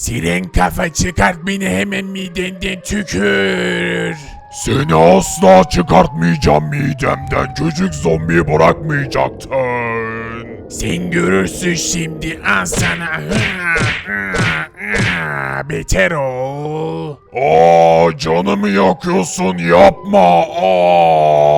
Siren kafa çıkart beni hemen midenden tükür. Seni asla çıkartmayacağım midemden. Küçük zombi bırakmayacaktın. Sen görürsün şimdi al sana. Beter ol. Aa canımı yakıyorsun yapma. Aa.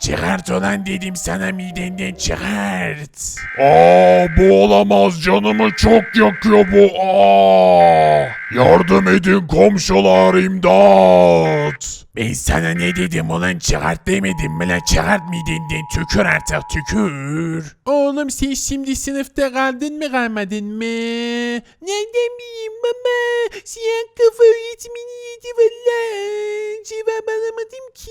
Çıkart olan dedim sana midenden çıkart. Aa bu olamaz canımı çok yakıyor bu. Aa. Yardım edin komşular imdat. Ben sana ne dedim ulan çıkart demedim mi lan çıkart midenden tükür artık tükür. Oğlum sen şimdi sınıfta kaldın mı kalmadın mı? Nereden bileyim baba? Siyah kafa öğretmeni yedi valla. Cevap alamadım ki.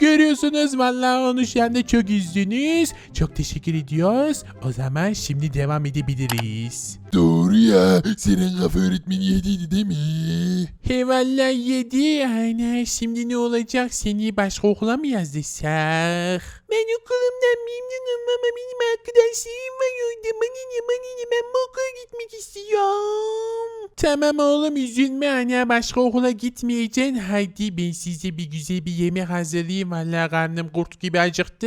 Görüyorsunuz vallahi onu şu anda çok üzdünüz. Çok teşekkür ediyoruz. O zaman şimdi devam edebiliriz. Doğru ya senin kafa öğretmeni yediydi değil mi? Eyvallah yedi. Aynen şimdi ne olacak? Seni başka okula mı yazdırsak? Ben okulumdan memnunum ama benim arkadaşlarım var orada. Bana ne bana ne ben bu okula gitmek istiyorum. Tamam oğlum üzülme anne başka okula gitmeyeceksin. Haydi ben size bir güzel bir yemek hazırlayayım. Valla karnım kurt gibi acıktı.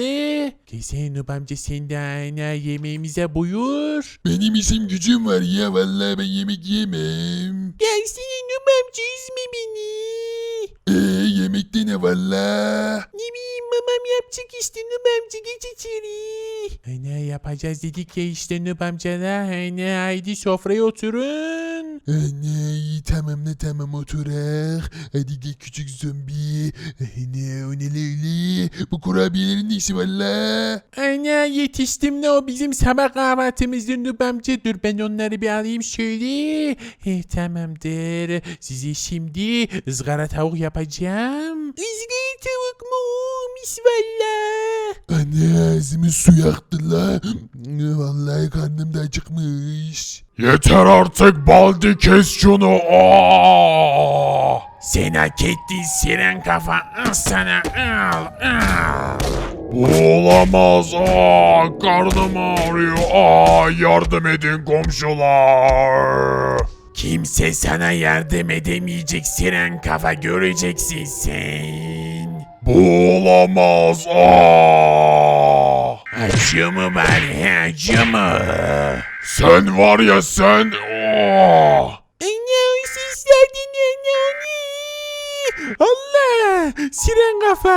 Gelsene Nub amca sen de anne yemeğimize buyur. Benim işim gücüm var ya vallahi ben yemek yemem. Gelsene Nub amca üzme beni. Eee yemekte ne valla? Ne bileyim yapacak işte Nub amca geç içeri. Ana yapacağız dedik ya işte Nub amcalar. Ana haydi sofraya oturun. Anne iyi tamam ne tamam oturak. Hadi gel küçük zombi. Anne o ne öyle? Bu kurabiyelerin ne işi valla? Ana yetiştim ne o bizim sabah kahvaltımızdı Nub amca. Dur ben onları bir alayım şöyle. Eh, tamamdır. Size şimdi ızgara tavuk yapacağım. Izgara? Mis valla. Anne ağzımı su yaktı la. Vallahi karnım da acıkmış. Yeter artık Baldi kes şunu. Aa! Sen hak ettin siren kafa. Al sana al al. Olamaz. Aa, karnım ağrıyor. Aa, yardım edin komşular. Kimse sana yardım edemeyecek siren kafa göreceksin sen. Bu olamaz. Aa! Acı mı bari acı mı? Sen var ya sen. Aa! Seslerden anne o ne? Allah! Siren kafa!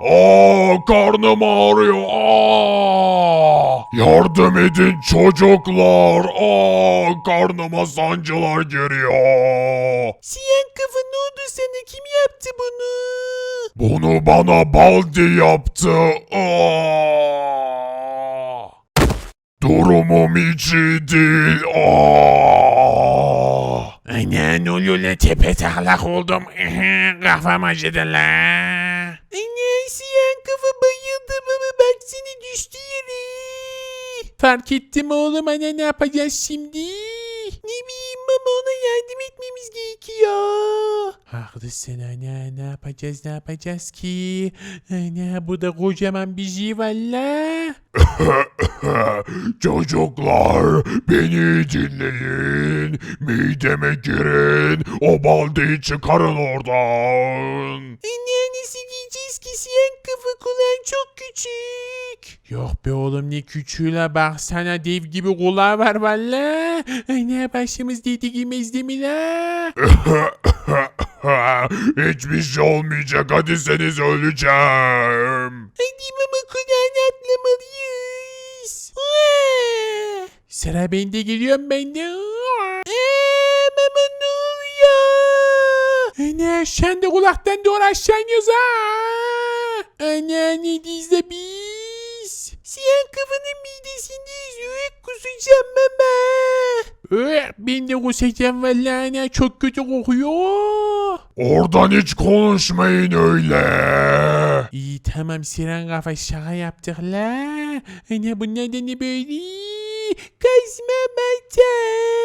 Aa, karnım ağrıyor. Aa! Yardım edin çocuklar. Aa, karnıma sancılar giriyor. Siren kafa ne oldu sana? Kim yaptı bunu? Bunu bana Baldi yaptı. Aa! Durumum hiç iyi değil. Aa! Anne ne oluyor la tepe taklak oldum. Kafam acıdı la. Anne siyan kafa bayıldı baba baksana düştü yere. Fark ettim oğlum anne ne yapacağız şimdi? Ne bileyim baba yardım etmemiz gerekiyor. Haklısın anne ne yapacağız ne yapacağız ki? Anne bu da kocaman bir şey valla. Çocuklar beni dinleyin. Mideme girin. O baldeyi çıkarın oradan. Anne nasıl giyeceğiz ki siyan kafa kulağın çok küçük. Yok be oğlum ne küçüğüyle baksana dev gibi kulağı var valla. Anne başımız dedi giymez değil mi la? Hiçbir şey olmayacak. Hadi seniz öleceğim. Hadi baba kulağını atlamalıyız. Sıra bende geliyorum ben de. Anne sen de kulaktan doğru aşağı iniyoruz ha. Anne ne dizde biz? Siyah kafanın midesinde yüzüğü kusacağım mama. Ee, ben de kusacağım vallahi ana çok kötü kokuyor. Oradan hiç konuşmayın öyle. İyi tamam Siren kafa şaka yaptık la. Ana bunlar da ne böyle? Kazma mata.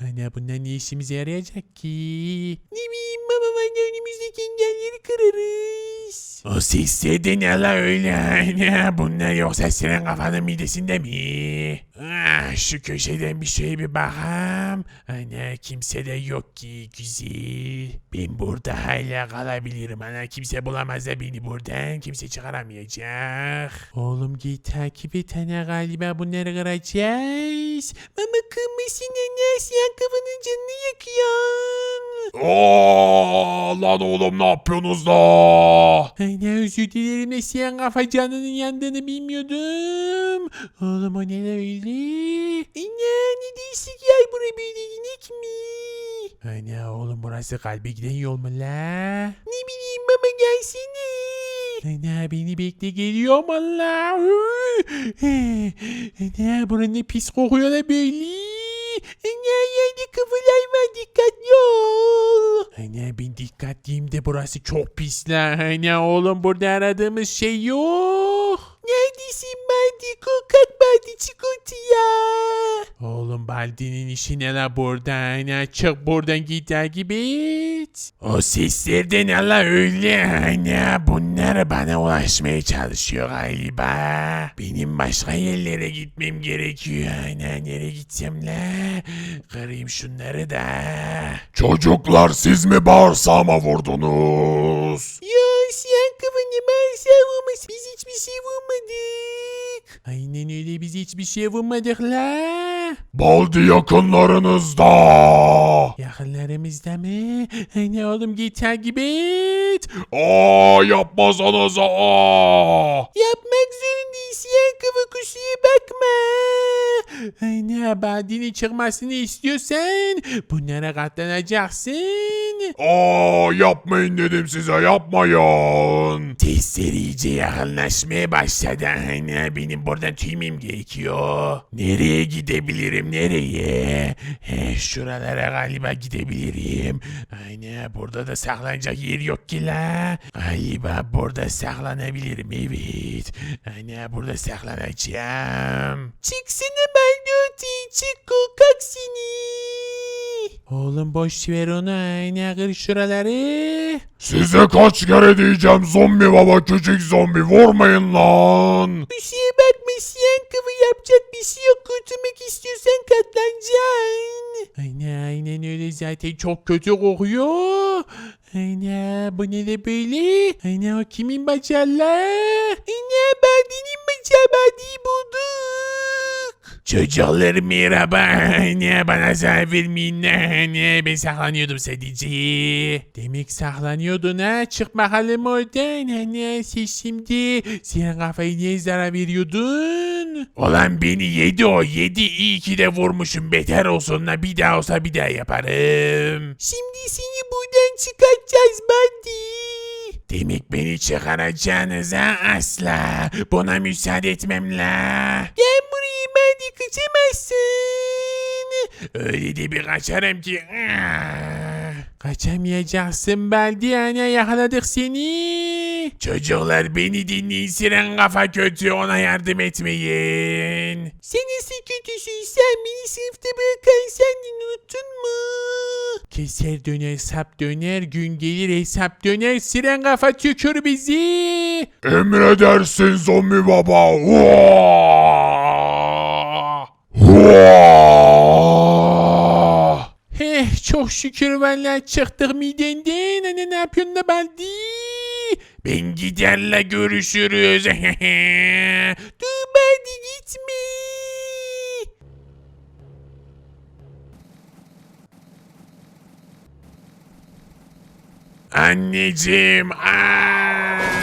Ana bunlar ne işimize yarayacak ki? Ne bileyim baba ben de önümüzdeki engelleri kırarız. O sesler de ne la öyle? Ana bunlar yoksa Siren kafanın midesinde mi? Ah, şu köşeden bir şeye bir bakam. Ana kimse de yok ki güzel. Ben burada hala kalabilirim. Ana kimse bulamaz da beni buradan. Kimse çıkaramayacak. Oğlum git takip et ana galiba bunları kıracağız. Mama kırmasın ana sen kafanın canını yakıyorsun. Aa, lan oğlum ne yapıyorsunuz da? Ana özür dilerim de sen kafa canının yandığını bilmiyordum. Oğlum o ne öyle? Ana ne değişik yer bura böyle inek mi? Ana oğlum burası kalbe giden yol mu la? Ne bileyim baba gelsene. Ana beni bekle geliyorum Allah. Ana buranın ne pis kokuyor la böyle. Ana yerde kafalar var dikkatli ol. Ana ben dikkatliyim de burası çok pis la. Ana oğlum burada aradığımız şey yok. Neredesin Baldi? Korkak Baldi çık ortaya. Oğlum Baldi'nin işi ne la burada? Ana çık buradan git takip et. O sesler de ne la öyle? Ana bunlar bana ulaşmaya çalışıyor galiba. Benim başka yerlere gitmem gerekiyor. Ana nereye gitsem la? Kırayım şunları da. Çocuklar siz mi bağırsağıma vurdunuz? Ya sen maalesef vurmuş. Biz hiçbir şey vurmadık. Aynen öyle biz hiçbir şey vurmadık la. Baldi yakınlarınızda. Yakınlarımızda mı? Hani oğlum git takip et. Aa yapmasanıza aa. Yapmak zorundayız ya kafa kuşuya bakma. Hani badini çıkmasını istiyorsan bunlara katlanacaksın. Aa yapmayın dedim size yapmayın. Testleri iyice yakınlaşmaya başladı. Hani benim buradan tüymem gerekiyor. Nereye gidebilirim nereye? He, şuralara galiba gidebilirim. Aynen burada da saklanacak yer yok ki la. Galiba burada saklanabilirim evet. Aynen burada saklanacağım. Çıksana ben çık korkak seni. Oğlum boş ver onu aynen kır şuraları. Size kaç kere diyeceğim zombi baba küçük zombi vurmayın lan. Bir şeye bakma sen kafa yapacak bir şey yok. Kurtulmak istiyorsan katlanacaksın. Aynen aynen öyle zaten çok kötü kokuyor. Aynen bu ne de böyle? Aynen o kimin bacağı la? Aynen Badi'nin Çocuklar merhaba. Anne bana zarar vermeyin. Anne ben saklanıyordum sadece. Demek saklanıyordun ha. Çık bakalım oradan. Anne siz şimdi sen kafayı niye zarar veriyordun? Olan beni yedi o yedi. İyi ki de vurmuşum. Beter olsun da bir daha olsa bir daha yaparım. Şimdi seni buradan çıkartacağız Bandi. Demek beni çıkaracaksınız ha asla. Buna müsaade etmem la. Gel buraya Bandi kaçamazsın. Öyle de bir kaçarım ki. Kaçamayacaksın Baldi ana yakaladık seni. Çocuklar beni dinleyin siren kafa kötü ona yardım etmeyin. Sen nasıl kötüsün sen beni sınıfta bırakan sendin unuttun mu? Keser döner sap döner gün gelir hesap döner siren kafa tükür bizi. Emredersin zombi baba. Huaa! Heh çok şükür vallahi çıktık midenden. Anne ne yapıyorsun da baldi? Ben giderle görüşürüz. Dur baldi gitme. Anneciğim. Aa!